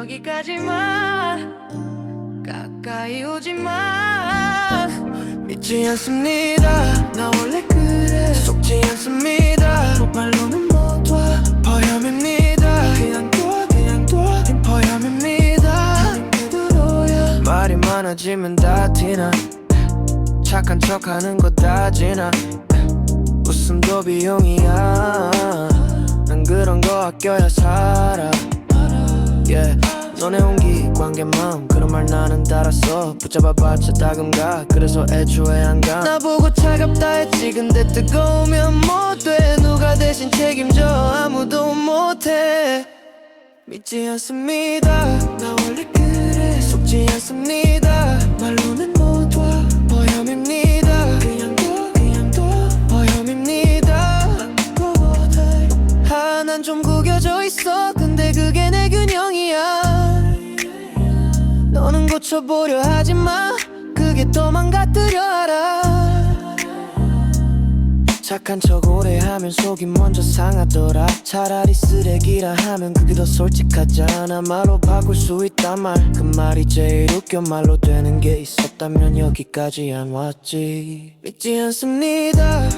여기까지만 가까이 오지 마. 믿지 않습니다. 나 원래 그래. 속지 않습니다. 말로는 못와. 버염입니다. 그냥 둬 그냥 둬. 버염입니다. 그대로야. 말이 많아지면 다 티나. 착한 척하는 거다 지나. 웃음도 비용이야. 난 그런 거 아껴야 살아. Yeah. 너네 온기 관계 마음 그런 말 나는 달았어 붙잡아봤자 다금가. 그래서 애초에 안가. 나보고 차갑다 했지. 근데 뜨거우면 못돼? 누가 대신 책임져? 아무도 못해. 믿지 않습니다. 나 원래 그래. 속지 않습니다. 말로는 못와. 버염입니다. 그냥 둬 그냥 둬 버염입니다. 하난 좀 구겨져 있어. 근데 그게 내 균형이야 고쳐보려 하지마. 그게 또 망가뜨려 알아. 착한 척 오래 하면 속이 먼저 상하더라. 차라리 쓰레기라 하면 그게 더 솔직하잖아. 말로 바꿀 수 있단 말. 그 말이 제일 웃겨. 말로 되는 게 있었다면 여기까지 안 왔지. 믿지 않습니다